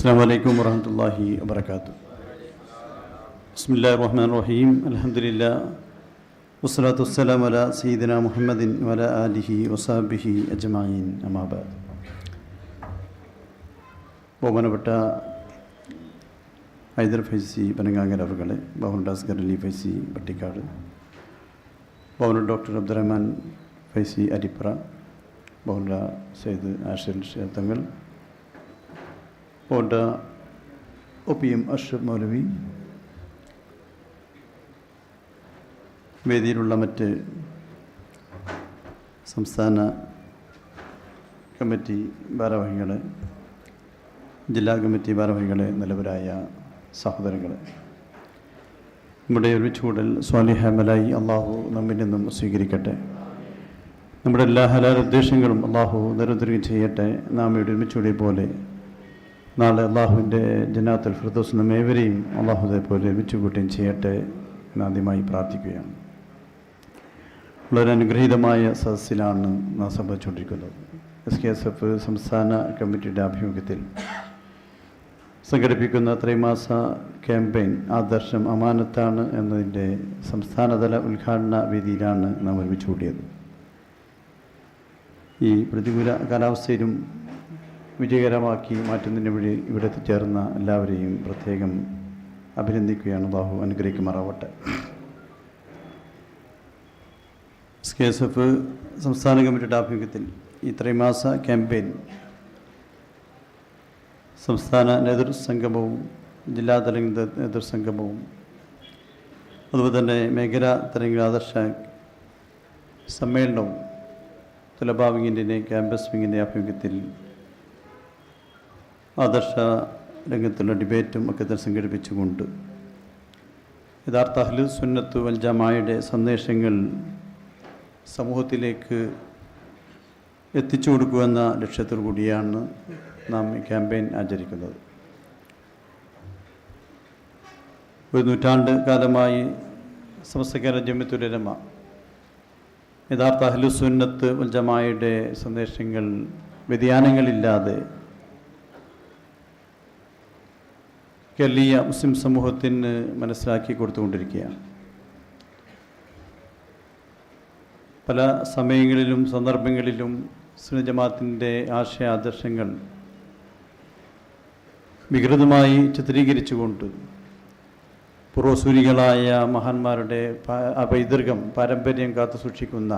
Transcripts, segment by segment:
അസ്സാം വലൈക്കും വറഹമുല്ലാഹി വബർക്കാത്തു അസ്മില്ല റഹ്മാൻ റഹീം അലഹദില്ല വസ്സലാത്തു വസ്സലാം വല സീദന മുഹമ്മദിൻ വല അലിഹി വസാബിഹി അജ്മായിൻ അമാബാദ് ബഹുമാനപ്പെട്ട ഹൈദർ ഫൈസി പനങ്കാങ്കര അവർകളെ ബഹുൻഡാസ്കർ അലി ഫൈസി പട്ടിക്കാട് ബഹുന ഡോക്ടർ അബ്ദുറഹ്മാൻ ഫൈസി അരിപ്ര ബഹുൻഡ സയ്യിദ് ആഷിർ ക്ഷേത്രങ്ങൾ ബഹുണ്ട ഒ പി എം അഷ്റഫ് മൗലവി. വേദിയിലുള്ള മറ്റ് സംസ്ഥാന കമ്മിറ്റി ഭാരവാഹികൾ ജില്ലാ കമ്മിറ്റി ഭാരവാഹികളെ നിലവരായ സഹോദരങ്ങൾ നമ്മുടെ ഒരുമിച്ച് കൂടൽ സ്വാലിഹമലായി അള്ളാഹു നമ്മിൽ നിന്നും സ്വീകരിക്കട്ടെ. നമ്മുടെ എല്ലാ ഹലാൽ ഉദ്ദേശങ്ങളും അള്ളാഹു നിരന്തരം ചെയ്യട്ടെ. നാം ഇവിടെ ഒരുമിച്ചുകൂടിയ പോലെ നാളെ അള്ളാഹുവിന്റെ ജനാത്തുൽ ഫിർദോസ് നമ്മ ഏവരെയും അള്ളാഹുദെ പോലെ ഒരുമിച്ച് കൂട്ടുകയും ചെയ്യട്ടെ എന്നാദ്യമായി പ്രാർത്ഥിക്കുകയാണ്. വളരെ അനുഗ്രഹീതമായ സദസ്സിലാണ് നാം സംഭവിച്ചുകൊണ്ടിരിക്കുന്നത് എസ് കെ എസ് എഫ് സംസ്ഥാന കമ്മിറ്റിയുടെ ആഭിമുഖ്യത്തിൽ സംഘടിപ്പിക്കുന്ന ത്രൈമാസ ക്യാമ്പയിൻ ആദർശം അമാനത്താണ് എന്നതിന്റെ സംസ്ഥാനതല ഉദ്ഘാടന വേദിയിലാണ് നാം ഒരുമിച്ച് കൂടിയത്. ഈ പ്രതികൂല കാലാവസ്ഥയിലും വിജയകരമാക്കി മാറ്റുന്നതിന് വഴി ഇവിടെ എത്തിച്ചേർന്ന എല്ലാവരെയും പ്രത്യേകം അഭിനന്ദിക്കുകയാണ്. ബാഹു അനുഗ്രഹിക്കുമാറാവട്ടെ. എസ് കെ എസ് എഫ് സംസ്ഥാന കമ്മിറ്റിയുടെ ആഭിമുഖ്യത്തിൽ ഈ ത്രൈമാസ ക്യാമ്പയിൻ സംസ്ഥാന നേതൃസംഗമവും ജില്ലാതല നേതൃസംഗമവും അതുപോലെ തന്നെ മേഖലാ തലങ്ങൾ ആദർശ സമ്മേളനവും തുലഭാവിങ്ങിന്റെ ക്യാമ്പസ് വിങ്ങിന്റെ ആഭിമുഖ്യത്തിൽ ആദർശ രംഗത്തുള്ള ഡിബേറ്റും ഒക്കെ തന്നെ സംഘടിപ്പിച്ചുകൊണ്ട് യഥാർത്ഥ അഹ്ലു സുന്നത്ത് വൽ ജമായയുടെ സന്ദേശങ്ങൾ സമൂഹത്തിലേക്ക് എത്തിച്ചു കൊടുക്കുക എന്ന ലക്ഷ്യത്തോടു കൂടിയാണ് നാം ഈ ക്യാമ്പയിൻ ആചരിക്കുന്നത്. ഒരു നൂറ്റാണ്ട് കാലമായി സമസ്ത കേരള ജമ്യത്തുലമ യഥാർത്ഥ അഹ്ലുസുന്നത്ത് ജമായയുടെ സന്ദേശങ്ങൾ വ്യതിയാനങ്ങളില്ലാതെ കേരളീയ മുസ്ലിം സമൂഹത്തിന് മനസ്സിലാക്കി കൊടുത്തുകൊണ്ടിരിക്കുകയാണ്. പല സമയങ്ങളിലും സന്ദർഭങ്ങളിലും സുനജമാത്തിന്റെ ആശയ ആദർശങ്ങൾ വികൃതമായി ചിത്രീകരിച്ചുകൊണ്ട് പൂർവസൂരികളായ മഹാന്മാരുടെ പൈതൃകം പാരമ്പര്യം കാത്തു സൂക്ഷിക്കുന്ന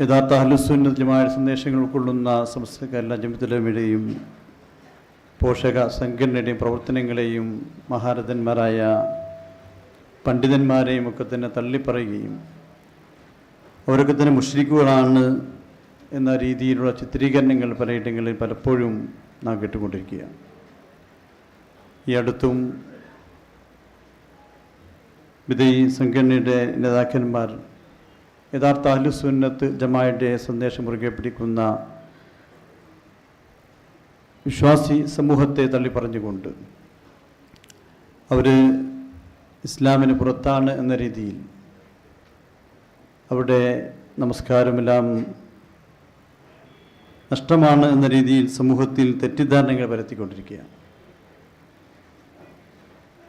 യഥാർത്ഥ ഹലുസുന്നതമായ സന്ദേശങ്ങൾ ഉൾക്കൊള്ളുന്ന സംസ്ഥ കേരള ജമിത്തുലമയുടെയും പോഷക സംഘടനയുടെയും പ്രവർത്തനങ്ങളെയും മഹാരഥന്മാരായ പണ്ഡിതന്മാരെയും ഒക്കെ തന്നെ തള്ളിപ്പറയുകയും അവരൊക്കെ തന്നെ മുഷ്രിക്കുകളാണ് എന്ന രീതിയിലുള്ള ചിത്രീകരണങ്ങൾ പലയിടങ്ങളിൽ പലപ്പോഴും നാം കേട്ടുകൊണ്ടിരിക്കുകയാണ്. ഈ അടുത്തും വിധയി സംഘടനയുടെ നേതാക്കന്മാർ യഥാർത്ഥ അഹ്ലുസുന്നത്ത് ജമായുടെ സന്ദേശം മുറുകെ പിടിക്കുന്ന വിശ്വാസി സമൂഹത്തെ തള്ളിപ്പറഞ്ഞുകൊണ്ട് അവർ ഇസ്ലാമിന് പുറത്താണ് എന്ന രീതിയിൽ അവിടെ നമസ്കാരമെല്ലാം നഷ്ടമാണ് എന്ന രീതിയിൽ സമൂഹത്തിൽ തെറ്റിദ്ധാരണകൾ പരത്തിക്കൊണ്ടിരിക്കുകയാണ്.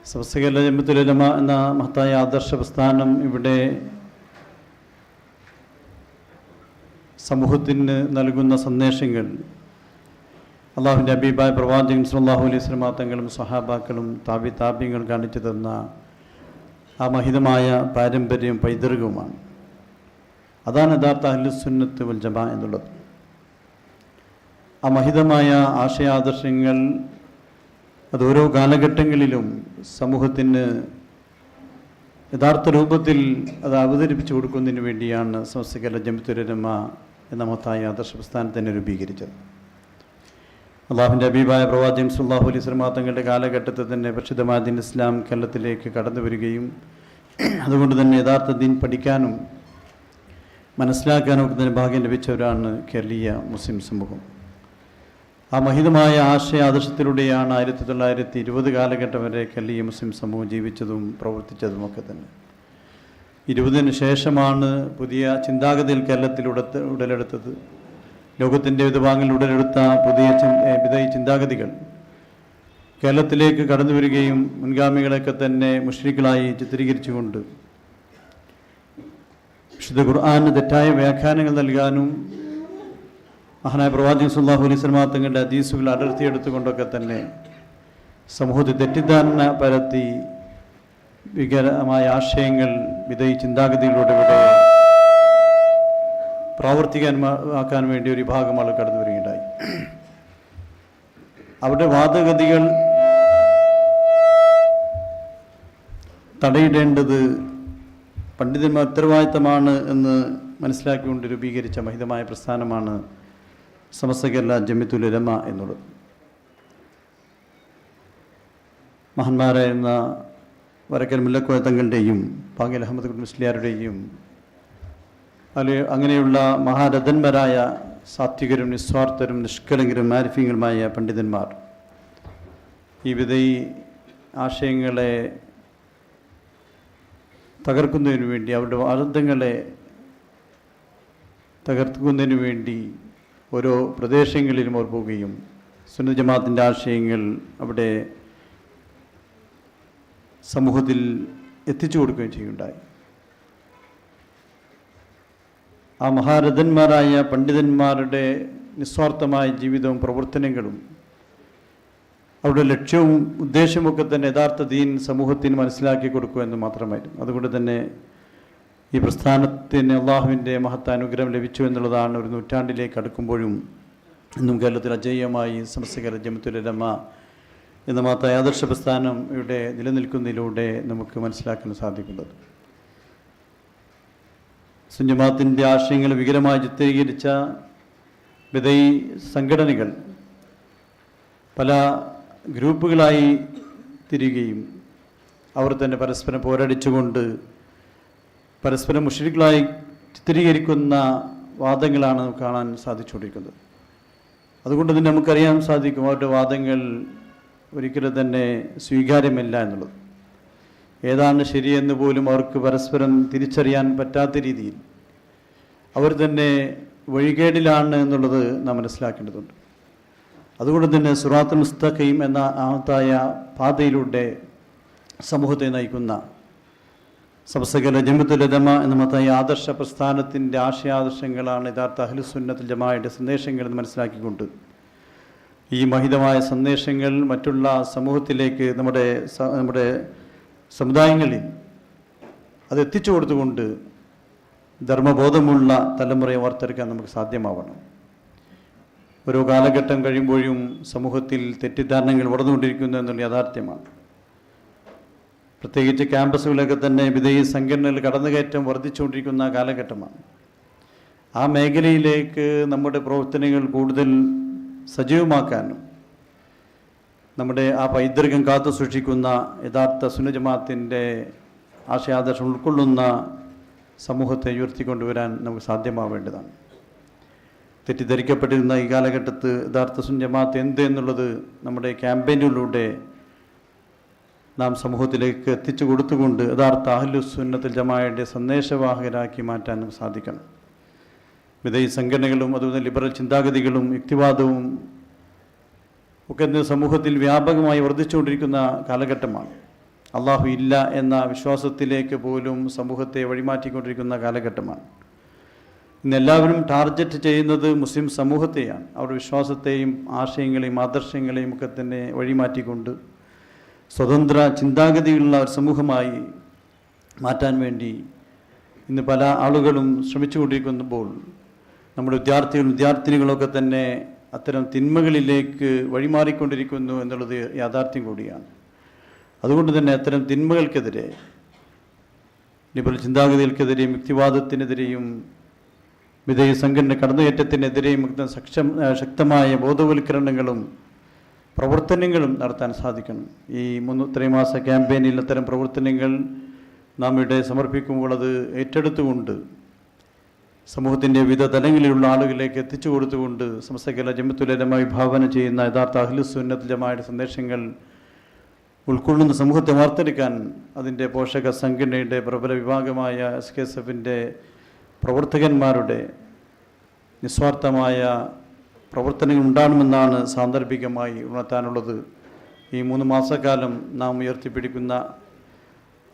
സമസ്തകേരള ജമ്മത്തുലമ എന്ന മഹത്തായ ആദർശ പ്രസ്ഥാനം ഇവിടെ സമൂഹത്തിന് നൽകുന്ന സന്ദേശങ്ങൾ അള്ളാഹുവിന്റെ അബീബായ പ്രവാചകൻ സല്ലാഹു അലൈഹി സ്വലമാ തങ്ങളും സഹാബാക്കളും താബി താപ്യങ്ങളും കാണിച്ചു തന്ന ആ മഹിതമായ പാരമ്പര്യവും പൈതൃകവുമാണ്. അതാണ് യഥാർത്ഥ അഹ്ലുസുന്നത്ത് വൽ ജമാ എന്നുള്ളത്. ആ മഹിതമായ ആശയാദർശങ്ങൾ അത് ഓരോ കാലഘട്ടങ്ങളിലും സമൂഹത്തിന് യഥാർത്ഥ രൂപത്തിൽ അത് അവതരിപ്പിച്ചു കൊടുക്കുന്നതിന് വേണ്ടിയാണ് സംസ്കല ജമിത്തുരമ എന്ന മഹത്തായ ആദർശ പ്രസ്ഥാനത്തിനെ രൂപീകരിച്ചത്. അള്ളാഹുവിന്റെ അബീബായ പ്രവാചകൻ സുല്ലാഹു അലൈഹി സ്വലമാ തങ്ങളുടെ കാലഘട്ടത്തിൽ തന്നെ പരിശുദ്ധമായ ഇസ്ലാം കേരളത്തിലേക്ക് കടന്നു വരികയും അതുകൊണ്ട് തന്നെ യഥാർത്ഥ ദീൻ പഠിക്കാനും മനസ്സിലാക്കാനും ഒക്കെ തന്നെ ഭാഗ്യം ലഭിച്ചവരാണ് കേരളീയ മുസ്ലിം സമൂഹം. ആ മഹിതമായ ആശയ ആദർശത്തിലൂടെയാണ് ആയിരത്തി തൊള്ളായിരത്തി ഇരുപത് കാലഘട്ടം വരെ കേരളീയ മുസ്ലിം സമൂഹം ജീവിച്ചതും പ്രവർത്തിച്ചതും ഒക്കെ തന്നെ. ഇരുപതിന് ശേഷമാണ് പുതിയ ചിന്താഗതിയിൽ കേരളത്തിൽ ഉടലെടുത്തത്. ലോകത്തിന്റെ വിവിധ ഭാഗങ്ങളിൽ ഉടലെടുത്ത പുതിയ വിധ ചിന്താഗതികൾ. കേരളത്തിലേക്ക് കടന്നു വരികയും മുൻഗാമികളെയൊക്കെ തന്നെ മുഷ്രിഖുകളായി ചിത്രീകരിച്ചുകൊണ്ട് വിശുദ്ധ ഖുർആാന് തെറ്റായ വ്യാഖ്യാനങ്ങൾ നൽകാനും മഹാനായ പ്രവാചകൻ സുല്ലാഹു അലൈഹി സ്വലമാ തങ്ങളുടെ ഹദീസുകൾ അടർത്തിയെടുത്തുകൊണ്ടൊക്കെ തന്നെ സമൂഹത്തിൽ തെറ്റിദ്ധാരണ പരത്തി വികരമായ ആശയങ്ങൾ വിധയി ചിന്താഗതികളിലൂടെ ഇവിടെ പ്രാവർത്തികമാക്കാൻ വേണ്ടി ഒരു വിഭാഗം ആൾ കടന്നു വരികയുണ്ടായി. അവരുടെ വാദഗതികൾ തടയിടേണ്ടത് പണ്ഡിതന്മാർ ഉത്തരവാദിത്തമാണ് എന്ന് മനസ്സിലാക്കിക്കൊണ്ട് രൂപീകരിച്ച മഹിതമായ പ്രസ്ഥാനമാണ് സമസ്ത കേരള ജമ്മിത്തുലമ എന്നുള്ളത്. മഹാന്മാരായിരുന്ന വരക്കൽ മുല്ലക്കോയ തങ്ങളുടെയും പാങ്കൽ അഹമ്മദ് കുട്ടി മുസ്ലിയാരുടെയും അല്ലെ അങ്ങനെയുള്ള മഹാരഥന്മാരായ സാത്വികരും നിസ്വാർത്ഥരും നിഷ്കളങ്കരും മാരിഫ്യങ്ങളുമായ പണ്ഡിതന്മാർ ഈ വിധയി ആശയങ്ങളെ തകർക്കുന്നതിന് വേണ്ടി അവരുടെ വാദങ്ങളെ തകർക്കുന്നതിന് വേണ്ടി ഓരോ പ്രദേശങ്ങളിലും അവർ പോവുകയും സുന്നത ജമാഅത്തിന്റെ ആശയങ്ങൾ അവിടെ സമൂഹത്തിൽ എത്തിച്ചു കൊടുക്കുകയും ചെയ്യുണ്ടായി ആ മഹാരഥന്മാരായ പണ്ഡിതന്മാരുടെ നിസ്വാർത്ഥമായ ജീവിതവും പ്രവർത്തനങ്ങളും അവരുടെ ലക്ഷ്യവും ഉദ്ദേശമൊക്കെ തന്നെ യഥാർത്ഥ ദീൻ സമൂഹത്തിന് മനസ്സിലാക്കി കൊടുക്കുക എന്ന് മാത്രമായിരുന്നു. അതുകൊണ്ട് തന്നെ ഈ പ്രസ്ഥാനത്തിന് അള്ളാഹുവിന്റെ മഹത്ത അനുഗ്രഹം ലഭിച്ചു എന്നുള്ളതാണ് ഒരു നൂറ്റാണ്ടിലേക്ക് അടുക്കുമ്പോഴും ഇന്നും കേരളത്തിൽ അജയ്യമായി സമസ്തകര ജമത്തുലമ എന്ന മഹത്തായ ആദർശ പ്രസ്ഥാനം ഇവിടെ നിലനിൽക്കുന്നതിലൂടെ നമുക്ക് മനസ്സിലാക്കാൻ സാധിക്കുന്നത്. സുഞ്ഞമാത്തിന്റെ ആശയങ്ങൾ വികലമായി ചിത്രീകരിച്ച വിധയി സംഘടനകൾ പല ഗ്രൂപ്പുകളായി തിരികുകയും അവർ തന്നെ പരസ്പരം പോരടിച്ചുകൊണ്ട് പരസ്പരം മുഷരികളായി ചിത്രീകരിക്കുന്ന വാദങ്ങളാണ് കാണാൻ സാധിച്ചുകൊണ്ടിരിക്കുന്നത്. അതുകൊണ്ട് തന്നെ നമുക്കറിയാൻ സാധിക്കും അവരുടെ വാദങ്ങൾ ഒരിക്കലും തന്നെ സ്വീകാര്യമല്ല എന്നുള്ളത്. ഏതാണ് ശരിയെന്ന് പോലും അവർക്ക് പരസ്പരം തിരിച്ചറിയാൻ പറ്റാത്ത രീതിയിൽ അവർ തന്നെ വഴികേടിലാണ് എന്നുള്ളത് നാം മനസ്സിലാക്കേണ്ടതുണ്ട്. അതുകൊണ്ട് തന്നെ സുറാത്ത് മുസ്തഖീം എന്ന ആമത്തായ പാതയിലൂടെ സമൂഹത്തെ നയിക്കുന്ന സമസ്തകല ജമ്മത്തുലതമ എന്ന മത്തായ ആദർശ പ്രസ്ഥാനത്തിന്റെ ആശയാദർശങ്ങളാണ് യഥാർത്ഥ അഹ്ലുസുന്നത്തിൽ ജമായുടെ സന്ദേശങ്ങൾ എന്ന് മനസ്സിലാക്കിക്കൊണ്ട് ഈ മഹിതമായ സന്ദേശങ്ങൾ മറ്റുള്ള സമൂഹത്തിലേക്ക് നമ്മുടെ നമ്മുടെ സമുദായങ്ങളിൽ അത് എത്തിച്ചു കൊടുത്തുകൊണ്ട് ധർമ്മബോധമുള്ള തലമുറയെ വാർത്തെടുക്കാൻ നമുക്ക് സാധ്യമാവണം. ഓരോ കാലഘട്ടം കഴിയുമ്പോഴും സമൂഹത്തിൽ തെറ്റിദ്ധാരണകൾ വളർന്നുകൊണ്ടിരിക്കുന്നു എന്നുള്ള യാഥാർത്ഥ്യമാണ്. പ്രത്യേകിച്ച് ക്യാമ്പസുകളിലൊക്കെ തന്നെ വിധേയ സംഘടനകൾ കടന്നുകയറ്റം വർദ്ധിച്ചുകൊണ്ടിരിക്കുന്ന കാലഘട്ടമാണ്. ആ മേഖലയിലേക്ക് നമ്മുടെ പ്രവർത്തനങ്ങൾ കൂടുതൽ സജീവമാക്കാനും നമ്മുടെ ആ പൈതൃകം കാത്തു സൂക്ഷിക്കുന്ന യഥാർത്ഥ സുനജമാത്തിന്റെ ആശയാദർശം ഉൾക്കൊള്ളുന്ന സമൂഹത്തെ ഉയർത്തിക്കൊണ്ടുവരാൻ നമുക്ക് സാധ്യമാവേണ്ടതാണ്. തെറ്റിദ്ധരിക്കപ്പെട്ടിരുന്ന ഈ കാലഘട്ടത്ത് യഥാർത്ഥ സുനജമാത്ത് എന്ത് എന്നുള്ളത് നമ്മുടെ ക്യാമ്പയിനിലൂടെ നാം സമൂഹത്തിലേക്ക് എത്തിച്ചു കൊടുത്തുകൊണ്ട് യഥാർത്ഥ അഹ്ലു സുന്നത്തിൽ ജമാഅയുടെ സന്ദേശവാഹകരാക്കി മാറ്റാൻ സാധിക്കണം. വിധേയ സംഘടനകളും അതുപോലെ ലിബറൽ ചിന്താഗതികളും യുക്തിവാദവും ഒക്കെ സമൂഹത്തിൽ വ്യാപകമായി വർദ്ധിച്ചുകൊണ്ടിരിക്കുന്ന കാലഘട്ടമാണ്. അള്ളാഹു ഇല്ല എന്ന വിശ്വാസത്തിലേക്ക് പോലും സമൂഹത്തെ വഴിമാറ്റിക്കൊണ്ടിരിക്കുന്ന കാലഘട്ടമാണ്. ഇന്ന് എല്ലാവരും ടാർഗറ്റ് ചെയ്യുന്നത് മുസ്ലിം സമൂഹത്തെയാണ്. അവരുടെ വിശ്വാസത്തെയും ആശയങ്ങളെയും ആദർശങ്ങളെയും ഒക്കെ തന്നെ വഴിമാറ്റിക്കൊണ്ട് സ്വതന്ത്ര ചിന്താഗതിയുള്ള ഒരു സമൂഹമായി മാറ്റാൻ വേണ്ടി ഇന്ന് പല ആളുകളും ശ്രമിച്ചുകൊണ്ടിരിക്കുമ്പോൾ നമ്മുടെ വിദ്യാർത്ഥികളും വിദ്യാർത്ഥിനികളൊക്കെ തന്നെ അത്തരം തിന്മകളിലേക്ക് വഴിമാറിക്കൊണ്ടിരിക്കുന്നു എന്നുള്ളത് യാഥാർത്ഥ്യം കൂടിയാണ്. അതുകൊണ്ട് തന്നെ അത്തരം തിന്മകൾക്കെതിരെ ലിബറൽ ചിന്താഗതികൾക്കെതിരെയും യുക്തിവാദത്തിനെതിരെയും വിധേയ സംഘടന കടന്നുകയറ്റത്തിനെതിരെയും സക്ഷം ശക്തമായ ബോധവൽക്കരണങ്ങളും പ്രവർത്തനങ്ങളും നടത്താൻ സാധിക്കണം. ഈ മൂന്ന് മാസ ക്യാമ്പയിനിൽ അത്തരം പ്രവർത്തനങ്ങൾ നാം ഇവിടെ സമർപ്പിക്കുമ്പോൾ അത് ഏറ്റെടുത്തുകൊണ്ട് സമൂഹത്തിന്റെ വിവിധ തലങ്ങളിലുള്ള ആളുകളിലേക്ക് എത്തിച്ചു കൊടുത്തുകൊണ്ട് സമസ്തകല ജമ്മത്തുലരമ വിഭാവന ചെയ്യുന്ന യഥാർത്ഥ അഹ്ലു ജമായുടെ സന്ദേശങ്ങൾ ഉൾക്കൊള്ളുന്ന സമൂഹത്തെ വാർത്തെടുക്കാൻ അതിന്റെ പോഷക സംഘടനയുടെ പ്രബല വിഭാഗമായ എസ് കെ എസ് എഫിന്റെ പ്രവർത്തകന്മാരുടെ നിസ്വാർത്ഥമായ പ്രവർത്തനങ്ങൾ ഉണ്ടാകണമെന്നാണ് സാന്ദർഭികമായി ഉണർത്താനുള്ളത്. ഈ മൂന്ന് മാസക്കാലം നാം ഉയർത്തിപ്പിടിക്കുന്ന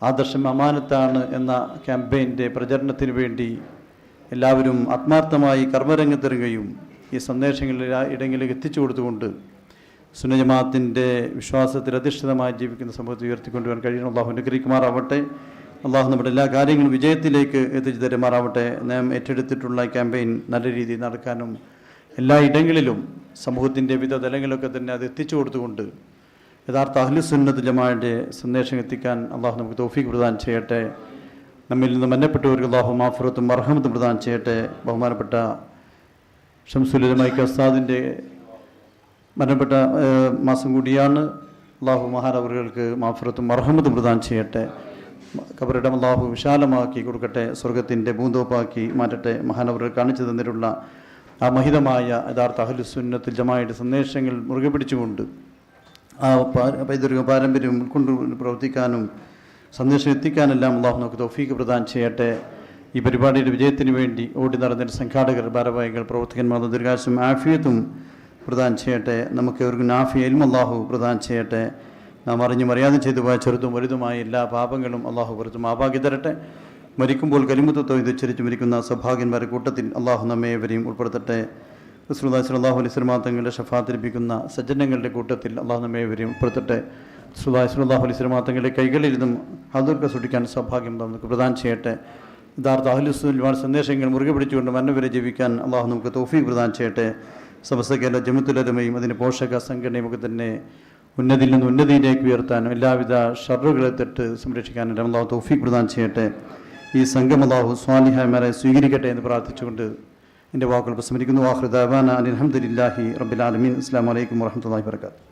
ആദർശം അമാനത്താണ് എന്ന ക്യാമ്പയിന്റെ പ്രചരണത്തിന് വേണ്ടി എല്ലാവരും ആത്മാർത്ഥമായി കർമ്മരംഗത്തിറങ്ങുകയും ഈ സന്ദേശങ്ങളിൽ ഇടങ്ങളിലേക്ക് എത്തിച്ചു കൊടുത്തുകൊണ്ട് സുനജമാത്തിന്റെ വിശ്വാസത്തിൽ അധിഷ്ഠിതമായി ജീവിക്കുന്ന സമൂഹത്തെ ഉയർത്തിക്കൊണ്ടുവരാൻ കഴിയണം. അള്ളാഹു അനുഗ്രഹിക്കുമാറാവട്ടെ. അള്ളാഹു നമ്മുടെ എല്ലാ കാര്യങ്ങളും വിജയത്തിലേക്ക് എത്തിച്ചു തരുമാറാവട്ടെ. നാം ഏറ്റെടുത്തിട്ടുള്ള ക്യാമ്പയിൻ നല്ല രീതിയിൽ നടക്കാനും എല്ലാ ഇടങ്ങളിലും സമൂഹത്തിന്റെ വിവിധ തലങ്ങളിലൊക്കെ തന്നെ അത് എത്തിച്ചു കൊടുത്തുകൊണ്ട് യഥാർത്ഥ അഹ്ലുസുന്നത്ത് ജമാഅയുടെ സന്ദേശം എത്തിക്കാൻ അള്ളാഹു നമുക്ക് തോഫിക്ക് പ്രദാനം ചെയ്യട്ടെ. നമ്മിൽ നിന്ന് മന്നപ്പെട്ടവർക്ക് അള്ളാഹു മാഫുറത്തും അർഹമത്തും പ്രദാനം ചെയ്യട്ടെ. ബഹുമാനപ്പെട്ട ഷംസുലിതമായി കസ്താദിന്റെ മരണപ്പെട്ട മാസം കൂടിയാണ് അള്ളാഹു മഹാനവറുകൾക്ക് മാഫുറത്തും അർഹമത്തും പ്രദാനം ചെയ്യട്ടെ. കബറിടം അള്ളാഹു വിശാലമാക്കി കൊടുക്കട്ടെ സ്വർഗത്തിന്റെ ഭൂന്തോപ്പാക്കി മാറ്റട്ടെ. മഹാനവറുകൾ കാണിച്ചു തന്നിട്ടുള്ള ആ മഹിതമായ യഥാർത്ഥ അഹലുസുന്നത്തിൽ ജമായിട്ട് സന്ദേശങ്ങൾ മുറുകെ പിടിച്ചുകൊണ്ട് ആ പൈതൃക പാരമ്പര്യം ഉൾക്കൊണ്ട് പ്രവർത്തിക്കാനും സന്ദേശം എത്തിക്കാനെല്ലാം അള്ളാഹു നമുക്ക് തൗഫീക്ക് പ്രദാനം ചെയ്യട്ടെ. ഈ പരിപാടിയുടെ വിജയത്തിന് വേണ്ടി ഓടി നടന്ന സംഘാടകർ ഭാരവാഹികൾ പ്രവർത്തകന്മാർ ദീർഘാശം ആഫിയത്തും പ്രദാനം ചെയ്യട്ടെ. നമുക്ക് ഒരു നാഫി എൽമ അള്ളാഹു പ്രദാനം ചെയ്യട്ടെ. നാം അറിഞ്ഞ് മര്യാദ ചെയ്തു പോയ ചെറുതും വലുതുമായ എല്ലാ പാപങ്ങളും അള്ളാഹു പുറത്ത് മാപാക്കി തരട്ടെ. മരിക്കുമ്പോൾ കലിമുത്തോ ഇത് മരിക്കുന്ന സൗഭാഗ്യന്മാരുടെ കൂട്ടത്തിൽ അള്ളാഹു നമ്മേവരെയും ഉൾപ്പെടുത്തട്ടെ. റസൂലുള്ളാഹി അള്ളാഹു അലൈഹി വസല്ലം തങ്ങളുടെ ലഭിക്കുന്ന സജ്ജനങ്ങളുടെ കൂട്ടത്തിൽ അള്ളാഹു നമ്മേവരെയും ഉൾപ്പെടുത്തട്ടെ. അലൈഹി വസല്ലം തങ്ങളുടെ കൈകളിൽ നിന്നും ഹദൂർക്ക സൂക്ഷിക്കാൻ സൗഭാഗ്യം നമുക്ക് പ്രദാനം ചെയ്യട്ടെ. യഥാർത്ഥ അഹ്ലുസുൽ സന്ദേശങ്ങൾ മുറുകെ പിടിച്ചുകൊണ്ട് മരണവരെ ജീവിക്കാൻ അള്ളാഹു നമുക്ക് തൗഫീഖ് പ്രദാനം ചെയ്യട്ടെ. സമസ്ത കേരള ജമത്തുലരമയും അതിന്റെ പോഷക സംഘടനയും ഒക്കെ തന്നെ ഉന്നതിയിൽ നിന്ന് ഉന്നതിയിലേക്ക് ഉയർത്താനും എല്ലാവിധ ഷറുകളെ തൊട്ട് സംരക്ഷിക്കാനും അള്ളാഹു തൗഫീഖ് പ്രദാനം ചെയ്യട്ടെ. ഈ സംഘം അള്ളാഹു സ്വാലിഹായ്മാരെ സ്വീകരിക്കട്ടെ എന്ന് പ്രാർത്ഥിച്ചുകൊണ്ട് എന്റെ വാക്കുകൾ പ്രസംഗിക്കുന്നു. വാഹൃദാന റബ്ബിൽ റബ്ബിലാലമീൻ അസ്സാം വലൈക്കും വാഹമത്തല്ലാഹി വർക്കാത്തു